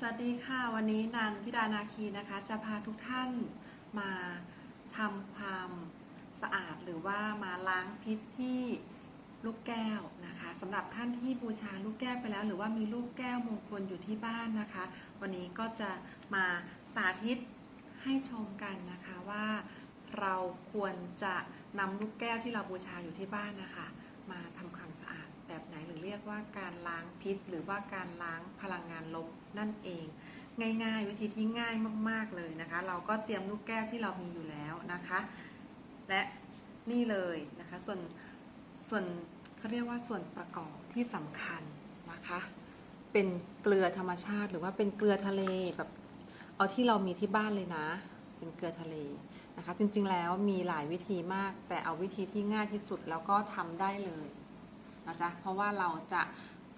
สวัสดีค่ะ วันนี้นันทิดานาคีนะคะ จะพาทุกท่านมาทำความสะอาดหรือว่ามาล้างพิษที่ลูกแก้วนะคะสำหรับท่านที่บูชาลูกแก้วไปแล้ว หรือว่ามีลูกแก้วมงคลอยู่ที่บ้านนะคะ วันนี้ก็จะมาสาธิตให้ชมกันนะคะว่าเราควรจะนำลูกแก้วที่เราบูชาอยู่ที่บ้านนะคะ มาทำความสะอาด แบบไหนหรือเรียกว่าการล้างพิษ หรือว่าการล้างพลังงานลบนั่นเอง ง่ายๆ วิธีที่ง่ายมากๆเลยนะคะ เราก็เตรียมลูกแก้วที่เรามีอยู่แล้วนะคะ และนี่เลยนะคะส่วนส่วนเขาเรียกว่าส่วนประกอบที่สำคัญนะคะ เป็นเกลือธรรมชาติหรือว่าเป็นเกลือทะเลแบบเอาที่เรามีที่บ้านเลยนะ เป็นเกลือทะเลนะคะ จริงๆแล้วมีหลายวิธีมาก แต่เอาวิธีที่ง่ายที่สุดแล้วก็ทำได้เลย นะจ๊ะเพราะว่าเราจะ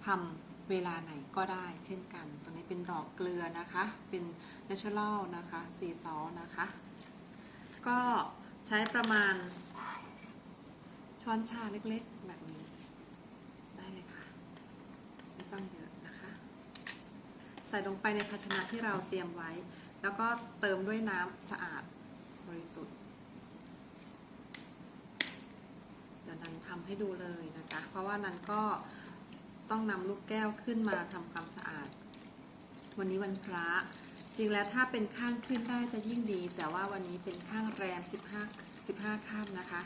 ทำเวลาไหนก็ได้ เช่นกัน ตัวนี้เป็นดอกเกลือนะคะ เป็น natural นะคะสีซอสนะคะ ก็ใช้ประมาณช้อนชาเล็กๆ แบบนี้ได้เลยค่ะไม่ต้องเยอะนะคะ ใส่ลงไปในภาชนะที่เราเตรียมไว้ แล้วก็เติมด้วยน้ำสะอาดบริสุทธิ์ เดี๋ยวนันทำให้ดูเลยนะคะเพราะว่านันก็ต้องนำลูกแก้วขึ้นมาทำความสะอาด วันนี้วันพระ จริงแล้วถ้าเป็นข้างขึ้นได้จะยิ่งดี แต่ว่าวันนี้เป็นข้างแรม 15 15ค่ำนะคะ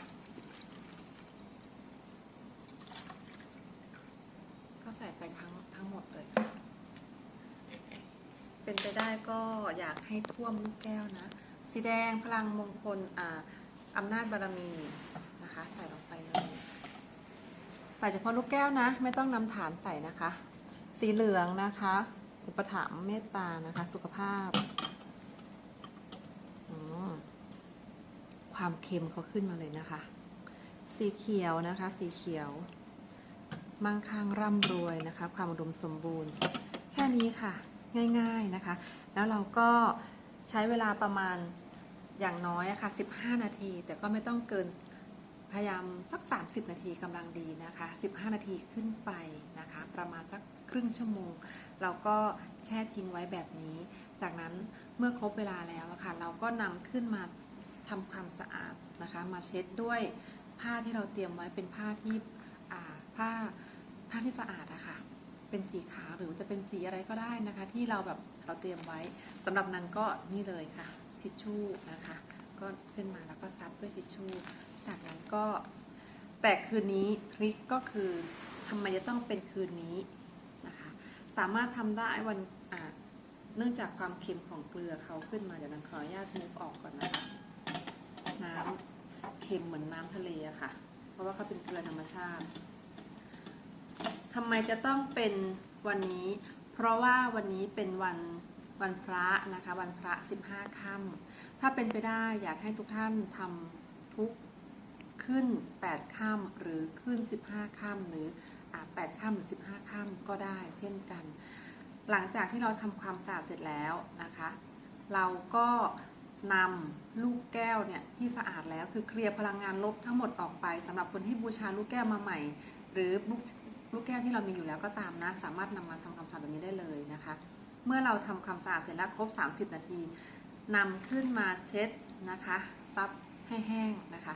ก็ใส่ไปทั้งทั้งหมดเลย เป็นไปได้ก็อยากให้ท่วมลูกแก้วนะ สีแดงพลังมงคลอ่าอำนาจบารมีนะคะ ใส่ลงไปเลย ส่เฉพาะลูกแก้วนะ ไม่ต้องนำฐานใส่นะคะ สีเหลืองนะคะ อุปถัมภ์เมตตานะคะ สุขภาพ ความเค็มเขาขึ้นมาเลยนะคะ สีเขียวนะคะ สีเขียว มั่งคั่งร่ำรวยนะคะ ความอุดมสมบูรณ์ แค่นี้ค่ะ ง่าย ๆนะคะ แล้วเราก็ใช้เวลาประมาณอย่างน้อยอะค่ะ 15 นาที แต่ก็ไม่ต้องเกิน พยายามสัก 30 นาทีกำลังดีนะคะ 15 นาทีขึ้นไปนะคะ ประมาณสักครึ่งชั่วโมง เราก็แช่ทิ้งไว้แบบนี้ จากนั้นเมื่อครบเวลาแล้วะค่ะ เราก็นำขึ้นมาทำความสะอาดนะคะ มาเช็ดด้วยผ้าที่เราเตรียมไว้เป็นผ้าที่ผ้าผ้าที่สะอาดอะค่ะ เป็นสีขาวหรือจะเป็นสีอะไรก็ได้นะคะ ที่เราแบบเราเตรียมไว้สำหรับนั้นก็นี่เลยค่ะ ทิชชู่นะคะ ก็ขึ้นมาแล้วก็ซับด้วยทิชชู่ จากนั้นก็แต่คืนนี้ทริคก็คือทำไมจะต้องเป็นคืนนี้นะคะสามารถทำได้วันเนื่องจากความเค็มของเกลือเขาขึ้นมาเดี๋ยวนันขออนุญาตมุกออกก่อนนะคะน้ำเค็มเหมือนน้ำทะเลอะค่ะ เพราะว่าเขาเป็นเกลือธรรมชาติทำไมจะต้องเป็นวันนี้ เพราะว่าวันนี้เป็นวันวันพระนะคะ วันพระ15ค่ำถ้าเป็นไปได้อยากให้ทุกท่านทำทุก ขึ้น 8 ค่ำหรือขึ้น 15 ค่ำหรืออ่า8ค่ำหรือ 15 ค่ำก็ได้เช่นกัน หลังจากที่เราทำความสะอาดเสร็จแล้วนะคะ เราก็นำลูกแก้วเนี่ยที่สะอาดแล้วคือเคลียร์พลังงานลบทั้งหมดออกไปสำหรับคนที่บูชาลูกแก้วมาใหม่ หรือลูกลูกแก้วที่เรามีอยู่แล้วก็ตามนะ สามารถนำมาทำความสะอาดแบบนี้ได้เลยนะคะ เมื่อเราทำความสะอาดเสร็จแล้วครบ 30 นาทีนำขึ้นมาเช็ดนะคะซับให้แห้งนะคะ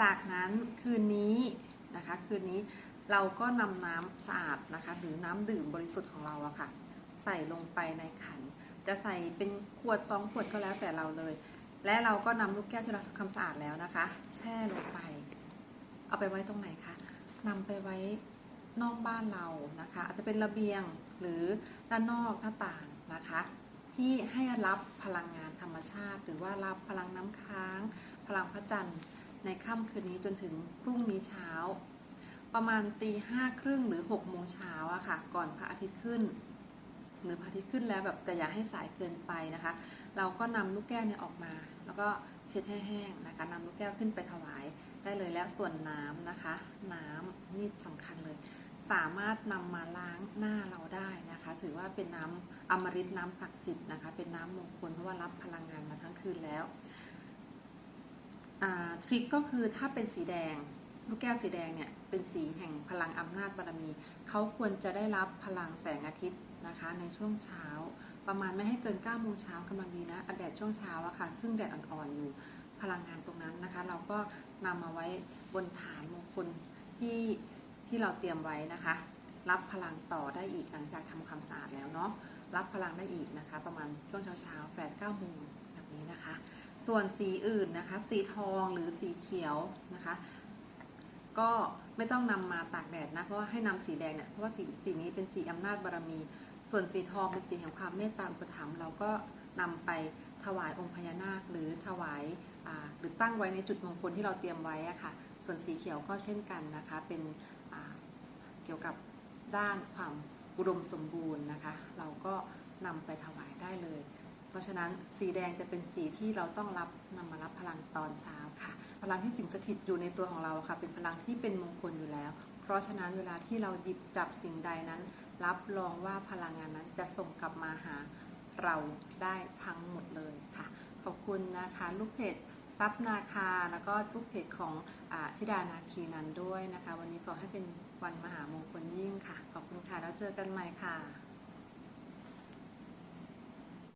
จากนั้นคืนนี้นะคะคืนนี้เราก็นำน้ำสะอาดนะคะหรือน้ำดื่มบริสุทธิ์ของเราอะค่ะ ใส่ลงไปในขัน จะใส่เป็นขวดสองขวดก็แล้วแต่เราเลย และเราก็นำลูกแก้วที่เราทำความสะอาดแล้วนะคะ แช่ลงไป เอาไปไว้ตรงไหนคะนำไปไว้นอกบ้านเรานะคะ อาจจะเป็นระเบียงหรือด้านนอกหน้าต่างนะคะ ที่ให้รับพลังงานธรรมชาติ หรือว่ารับพลังน้ำค้าง พลังพระจันทร์ ในค่ำคืนนี้จนถึงพรุ่งนี้เช้า ประมาณตีห้าครึ่งหรือหกโมงเช้าอะค่ะ ก่อนพระอาทิตย์ขึ้น หรือพระอาทิตย์ขึ้นแล้วแบบแต่อย่าให้สายเกินไปนะคะ เราก็นำลูกแก้วเนี่ยออกมา แล้วก็เช็ดให้แห้งนะคะนำลูกแก้วขึ้นไปถวายได้เลยแล้วส่วนน้ำนะคะ น้ำนี่สำคัญเลย สามารถนำมาล้างหน้าเราได้นะคะ ถือว่าเป็นน้ำอมฤตน้ำศักดิ์สิทธิ์นะคะ เป็นน้ำมงคลเพราะว่ารับพลังงานมาทั้งคืนแล้ว ทริคก็คือถ้าเป็นสีแดง ลูกแก้วสีแดงเนี่ยเป็นสีแห่งพลังอำนาจบารมี เขาควรจะได้รับพลังแสงอาทิตย์นะคะในช่วงเช้า ประมาณไม่ให้เกิน9โมงเช้ากำลังดีนะแดดช่วงเช้าอะค่ะซึ่งแดดอ่อนๆอยู่พลังงานตรงนั้นนะคะ เราก็นำมาไว้บนฐานมงคลที่ที่เราเตรียมไว้นะคะ รับพลังต่อได้อีกหลังจากทำความสะอาดแล้วเนาะรับพลังได้อีกนะคะ ประมาณช่วงเช้าๆแปดเก้าโมงแบบนี้นะคะ ส่วนสีอื่นนะคะ สีทองหรือสีเขียวนะคะ ก็ไม่ต้องนำมาตากแดดนะ เพราะว่าให้นำสีแดงเนี่ย เพราะว่าสีสีนี้เป็นสีอำนาจบารมี ส่วนสีทองเป็นสีแห่งความเมตตาอุปถัมภ์เราก็นำไปถวายองค์พญานาค หรือถวายาหรือตั้งไว้ในจุดมงคลที่เราเตรียมไว้อะค่ะ ส่วนสีเขียวก็เช่นกันนะคะ เป็นเกี่ยวกับด้านความอุดมสมบูรณ์นะคะ เราก็นำไปถวายได้เลย เพราะฉะนั้นสีแดงจะเป็นสีที่เราต้องรับนำมารับพลังตอนเช้าค่ะ พลังที่สิงสถิตอยู่ในตัวของเราค่ะ เป็นพลังที่เป็นมงคลอยู่แล้ว เพราะฉะนั้นเวลาที่เราหยิบจับสิ่งใดนั้น รับรองว่าพลังงานนั้นจะส่งกลับมาหาเราได้ทั้งหมดเลยค่ะ ขอบคุณนะคะลูกเพจซับนาคาแล้วก็ลูกเพจของอธิดานาคีนันด้วยนะคะ วันนี้ขอให้เป็นวันมหามงคลยิ่งค่ะ ขอบคุณค่ะ แล้วเจอกันใหม่ค่ะ